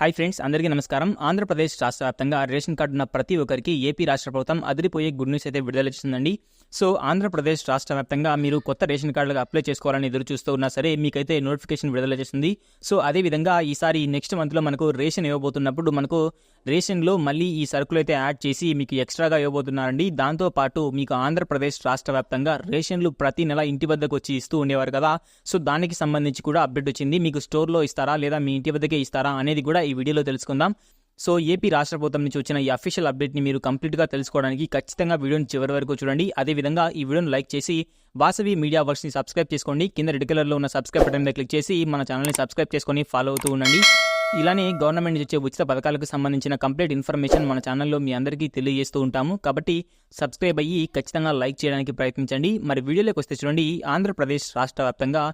Hi friends అందరికీ నమస్కారం. ఆంధ్రప్రదేశ్ రాష్ట్ర వ్యాప్తంగా రేషన్ కార్డు ఉన్న ప్రతి ఒక్కరికి ఏపీ రాష్ట్ర ప్రభుత్వం అదిరిపోయే గుడ్ న్యూస్ అయితే విడుదల చేస్తుందండి సో ఆంధ్రప్రదేశ్ రాష్ట్ర వ్యాప్తంగా మీరు కొత్త రేషన్ కార్డులకు అప్లై చేసుకోవాలని ఎదురు చూస్తూ ఉన్నా సరే మీకైతే నోటిఫికేషన్ విడుదల చేస్తుంది సో అదే విధంగా ఈసారి నెక్స్ట్ మంత్లో మనకు రేషన్ ఇవ్వబోతున్నప్పుడు మనకు రేషన్లో మళ్ళీ ఈ సరుకులు అయితే యాడ్ చేసి మీకు ఎక్స్ట్రాగా ఇవ్వబోతున్నారండి. దాంతో పాటు మీకు ఆంధ్రప్రదేశ్ రాష్ట్ర వ్యాప్తంగా రేషన్లు ప్రతి నెల ఇంటి వద్దకు వచ్చి ఇస్తూ ఉండేవారు కదా. సో దానికి సంబంధించి కూడా అప్డేట్ వచ్చింది. మీకు స్టోర్లో ఇస్తారా లేదా మీ ఇంటి వద్దకే ఇస్తారా అనేది కూడా ఈ వీడియోలో తెలుసుకుందాం. సో ఏపీ రాష్ట్ర ప్రభుత్వం నుంచి వచ్చిన ఈ అఫీషియల్ అప్డేట్ని మీరు కంప్లీట్గా తెలుసుకోవడానికి ఖచ్చితంగా వీడియోని చివరి వరకు చూడండి. అదేవిధంగా ఈ వీడియోను లైక్ చేసి వాసవి మీడియా వర్క్స్ని సబ్స్క్రైబ్ చేసుకోండి. కింద రెడ్ కలర్లో ఉన్న సబ్స్క్రైబ్ బటన్ మీద క్లిక్ చేసి మన ఛానల్ని సబ్స్క్రైబ్ చేసుకొని ఫాలో అవుతూ ఉండండి. ఇలానే గవర్నమెంట్ నుంచి వచ్చే ఉచిత పథకాలకు సంబంధించిన కంప్లీట్ ఇన్ఫర్మేషన్ మన ఛానల్లో మీ అందరికీ తెలియజేస్తూ ఉంటాము. కాబట్టి సబ్స్క్రైబ్ అయ్యి ఖచ్చితంగా లైక్ చేయడానికి ప్రయత్నించండి. మరి వీడియోలోకి వస్తే చూడండి ఆంధ్రప్రదేశ్ రాష్ట్ర వ్యాప్తంగా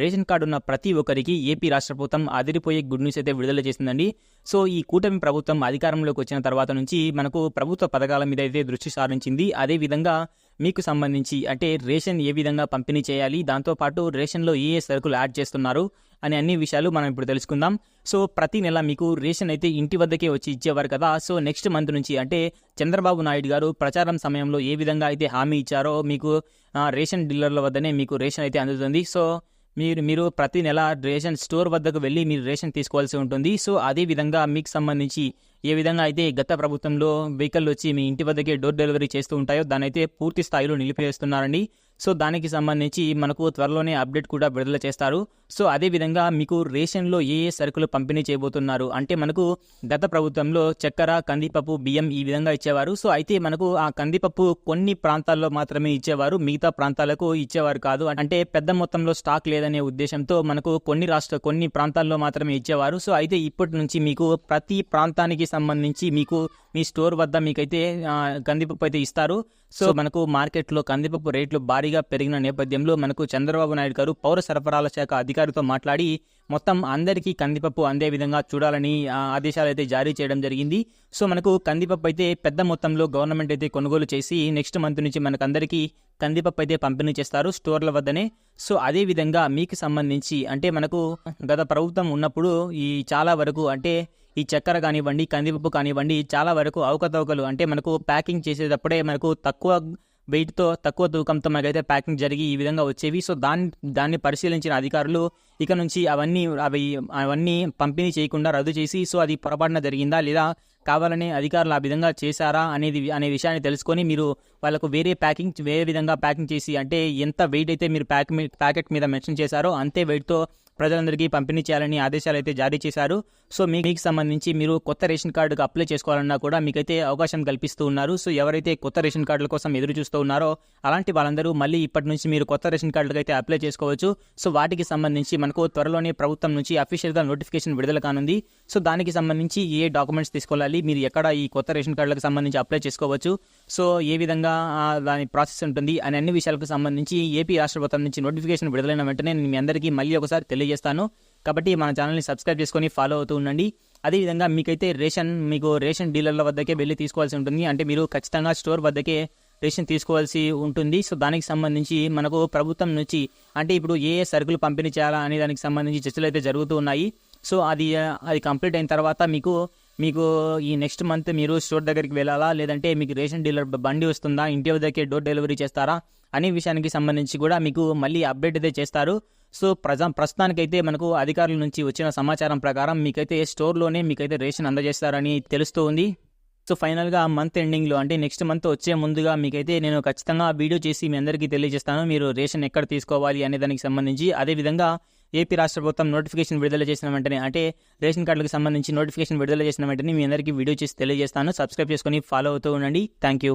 రేషన్ కార్డు ఉన్న ప్రతి ఒక్కరికి ఏపీ రాష్ట్ర ప్రభుత్వం అదిరిపోయే గుడ్ న్యూస్ అయితే విడుదల చేసిందండి. సో ఈ కూటమి ప్రభుత్వం అధికారంలోకి వచ్చిన తర్వాత నుంచి మనకు ప్రభుత్వ పథకాల మీద అయితే దృష్టి సారించింది. అదేవిధంగా మీకు సంబంధించి అంటే రేషన్ ఏ విధంగా పంపిణీ చేయాలి దాంతోపాటు రేషన్లో ఏ ఏ సరుకులు యాడ్ చేస్తున్నారు అనే అన్ని విషయాలు మనం ఇప్పుడు తెలుసుకుందాం. సో ప్రతి నెల మీకు రేషన్ అయితే ఇంటి వద్దకే వచ్చి ఇచ్చేవారు కదా. సో నెక్స్ట్ మంత్ నుంచి అంటే చంద్రబాబు నాయుడు గారు ప్రచారం సమయంలో ఏ విధంగా అయితే హామీ ఇచ్చారో మీకు రేషన్ డీలర్ల వద్దనే మీకు రేషన్ అయితే అందుతుంది. సో మీరు మీరు ప్రతి నెల రేషన్ స్టోర్ వద్దకు వెళ్ళి మీరు రేషన్ తీసుకోవాల్సి ఉంటుంది. సో అదే విధంగా మీకు సంబంధించి ఏ విధంగా అయితే గత ప్రభుత్వంలో వెహికల్ వచ్చి మీ ఇంటి వద్దకే డోర్ డెలివరీ చేస్తూ ఉంటాయో దానైతే అయితే పూర్తి స్థాయిలో నిలిపివేస్తున్నారండి. సో దానికి సంబంధించి మనకు త్వరలోనే అప్డేట్ కూడా విడుదల చేస్తారు. సో అదే విధంగా మీకు రేషన్లో ఏ ఏ సరుకులు పంపిణీ చేయబోతున్నారు? అంటే మనకు గత ప్రభుత్వంలో చక్కెర కందిపప్పు బియ్యం ఈ విధంగా ఇచ్చేవారు. సో అయితే మనకు ఆ కందిపప్పు కొన్ని ప్రాంతాల్లో మాత్రమే ఇచ్చేవారు. మిగతా ప్రాంతాలకు ఇచ్చేవారు కాదు. అంటే పెద్ద మొత్తంలో స్టాక్ లేదనే ఉద్దేశంతో మనకు కొన్ని రాష్ట్ర కొన్ని ప్రాంతాల్లో మాత్రమే ఇచ్చేవారు. సో అయితే ఇప్పటి నుంచి మీకు ప్రతి ప్రాంతానికి సంబంధించి మీకు మీ స్టోర్ వద్ద మీకైతే కందిపప్పు అయితే ఇస్తారు. సో మనకు మార్కెట్లో కందిపప్పు రేట్లు భారీ భారీగా పెరిగిన నేపథ్యంలో మనకు చంద్రబాబు నాయుడు గారు పౌర సరఫరాల శాఖ అధికారితో మాట్లాడి మొత్తం అందరికీ కందిపప్పు అందే విధంగా చూడాలని ఆదేశాలు అయితే జారీ చేయడం జరిగింది. సో మనకు కందిపప్పు అయితే పెద్ద మొత్తంలో గవర్నమెంట్ అయితే కొనుగోలు చేసి నెక్స్ట్ మంత్ నుంచి మనకు అందరికీ కందిపప్పు అయితే పంపిణీ చేస్తారు స్టోర్ల వద్దనే. సో అదే విధంగా మీకు సంబంధించి అంటే మనకు గత ప్రభుత్వం ఉన్నప్పుడు ఈ చాలా వరకు అంటే ఈ చక్కెర కానివ్వండి కందిపప్పు కానివ్వండి చాలా వరకు అవకతవకలు అంటే మనకు ప్యాకింగ్ చేసేటప్పుడే మనకు తక్కువ వెయిట్తో తక్కువ తూకంతో మనకైతే ప్యాకింగ్ జరిగి ఈ విధంగా వచ్చేవి. సో దాన్ని దాన్ని పరిశీలించిన అధికారులు ఇక నుంచి అవన్నీ అవి అవన్నీ పంపిణీ చేయకుండా రద్దు చేసి సో అది పొరపాటున జరిగిందా లేదా కావాలనే అధికారులు ఆ విధంగా చేశారా అనేది అనే విషయాన్ని తెలుసుకొని మీరు వాళ్ళకు వేరే ప్యాకింగ్ వేరే విధంగా ప్యాకింగ్ చేసి అంటే ఎంత వెయిట్ అయితే మీరు ప్యాక్ ప్యాకెట్ మీద మెన్షన్ చేశారో అంతే వెయిట్తో ప్రజలందరికీ పంపిణీ చేయాలని ఆదేశాలు అయితే జారీ చేశారు. సో మీ- మీకు సంబంధించి మీరు కొత్త రేషన్ కార్డుకు అప్లై చేసుకోవాలన్నా కూడా మీకైతే అవకాశం కల్పిస్తూ ఉన్నారు. సో ఎవరైతే కొత్త రేషన్ కార్డుల కోసం ఎదురు చూస్తూ ఉన్నారో అలాంటి వాళ్ళందరూ మళ్ళీ ఇప్పటి నుంచి మీరు కొత్త రేషన్ కార్డులకు అయితే అప్లై చేసుకోవచ్చు. సో వాటికి సంబంధించి మనకు త్వరలోనే ప్రభుత్వం నుంచి అఫీషియల్గా నోటిఫికేషన్ విడుదల కానుంది. సో దానికి సంబంధించి ఏ డాక్యుమెంట్స్ తీసుకోవాలి మీరు ఎక్కడ ఈ కొత్త రేషన్ కార్డులకు సంబంధించి అప్లై చేసుకోవచ్చు సో ఏ విధంగా దాని ప్రాసెస్ ఉంటుంది అనే అన్ని విషయాలకు సంబంధించి ఏపీ రాష్ట్ర ప్రభుత్వం నుంచి నోటిఫికేషన్ విడుదలైన వెంటనే నేను మీ అందరికీ మళ్ళీ ఒకసారి తెలియ తెలియజేస్తాను కాబట్టి మన ఛానల్ని సబ్స్క్రైబ్ చేసుకొని ఫాలో అవుతూ ఉండండి. అదేవిధంగా మీకైతే రేషన్ మీకు రేషన్ డీలర్ల వద్దకే వెళ్ళి తీసుకోవాల్సి ఉంటుంది. అంటే మీరు ఖచ్చితంగా స్టోర్ వద్దకే రేషన్ తీసుకోవాల్సి ఉంటుంది. సో దానికి సంబంధించి మనకు ప్రభుత్వం నుంచి అంటే ఇప్పుడు ఏ ఏ సరుకులు పంపిణీ చేయాలా అనే దానికి సంబంధించి చర్చలు అయితే జరుగుతూ ఉన్నాయి. సో అది అది కంప్లీట్ అయిన తర్వాత మీకు మీకు ఈ నెక్స్ట్ మంత్ మీరు స్టోర్ దగ్గరికి వెళ్ళాలా? లేదంటే మీకు రేషన్ డీలర్ బండి వస్తుందా? ఇంటి వద్దకే డోర్ డెలివరీ చేస్తారా? అనే విషయానికి సంబంధించి కూడా మీకు మళ్ళీ అప్డేట్ అయితే చేస్తారు. సో ప్రజా ప్రస్తుతానికైతే మనకు అధికారుల నుంచి వచ్చిన సమాచారం ప్రకారం మీకైతే స్టోర్లోనే మీకైతే రేషన్ అందజేస్తారని తెలుస్తూ ఉంది. సో ఫైనల్గా మంత్ ఎండింగ్లో అంటే నెక్స్ట్ మంత్ వచ్చే ముందుగా మీకైతే నేను ఖచ్చితంగా వీడియో చేసి మీ అందరికీ తెలియజేస్తాను. మీరు రేషన్ ఎక్కడ తీసుకోవాలి అనే దానికి సంబంధించి. అదేవిధంగా ఏపీ రాష్ట్ర ప్రభుత్వం నోటిఫికేషన్ విడుదల చేసిన వెంటనే అంటే రేషన్ కార్డులకు సంబంధించి నోటిఫికేషన్ విడుదల చేసిన వెంటనే మీ అందరికీ వీడియో చేసి తెలియజేస్తాను. సబ్స్క్రైబ్ చేసుకొని ఫాలో అవుతూ ఉండండి. Thank you